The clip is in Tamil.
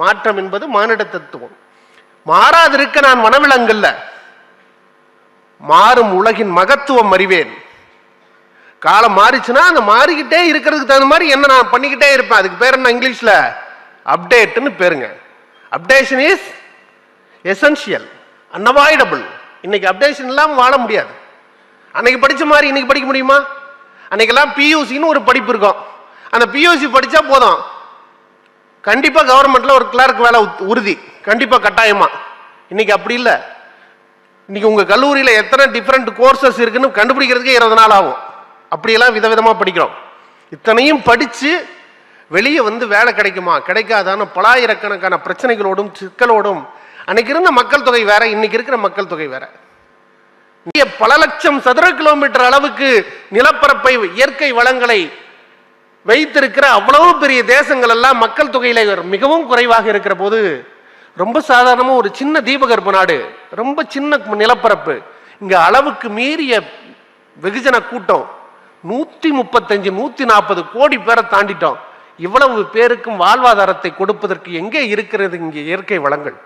மாற்றம் என்பது மானிட தத்துவம் மாறாதிருக்க நான் வனவிலங்கல்ல. மாறும் உலகின் மகத்துவம் அறிவேன். காலம் மாறிச்சுன்னா அந்த மாறிக்கிட்டே இருக்கிறதுக்கு தகுந்த மாதிரி என்ன நான் பண்ணிக்கிட்டே இருப்பேன். அதுக்கு பேர் என்ன இங்கிலீஷ்ல? அப்டேட்னு பேருங்க. அப்டேஷன் இஸ் எசென்ஷியல் அன்அவாய்டபுள் இன்னைக்கு அப்டேஷன் இல்லாமல் வாழ முடியாது. அன்னைக்கு படித்த மாதிரி இன்னைக்கு படிக்க முடியுமா? அன்னைக்கெல்லாம் பியூசின்னு ஒரு படிப்பு இருக்கும். அந்த பியூசி படிச்சா போதும். கண்டிப்பாக கவர்மெண்ட்டில் ஒரு கிளார்க் வேலை உறுதி. கண்டிப்பாக கட்டாயமாக இன்றைக்கி அப்படி இல்லை. இன்றைக்கி உங்கள் கல்லூரியில் எத்தனை டிஃப்ரெண்ட் கோர்சஸ் இருக்குன்னு கண்டுபிடிக்கிறதுக்கே இருபது நாள் ஆகும். அப்படியெல்லாம் விதவிதமாக படிக்கிறோம். இத்தனையும் படித்து வெளியே வந்து வேலை கிடைக்குமா? கிடைக்காதான்னு பலாயிரக்கணக்கான பிரச்சனைகளோடும் சிக்கலோடும் அன்னைக்கு இருந்த மக்கள் தொகை வேற இன்னைக்கு இருக்கிற மக்கள் தொகை வேற. பல லட்சம் சதுர கிலோமீட்டர் அளவுக்கு நிலப்பரப்பை இயற்கை வளங்களை வைத்திருக்கிற அவ்வளவு பெரிய தேசங்கள் எல்லாம் மக்கள் தொகையில மிகவும் குறைவாக இருக்கிற போது ரொம்ப சாதாரணமாக ஒரு சின்ன தீபகற்ப நாடு ரொம்ப சின்ன நிலப்பரப்பு இங்க அளவுக்கு மீறிய வெகுஜன கூட்டம் நூத்தி முப்பத்தஞ்சு நூத்தி நாற்பது கோடி பேரை தாண்டிட்டோம். இவ்வளவு பேருக்கும் வாழ்வாதாரத்தை கொடுப்பதற்கு எங்கே இருக்கிறது இங்கே இயற்கை வளங்கள்?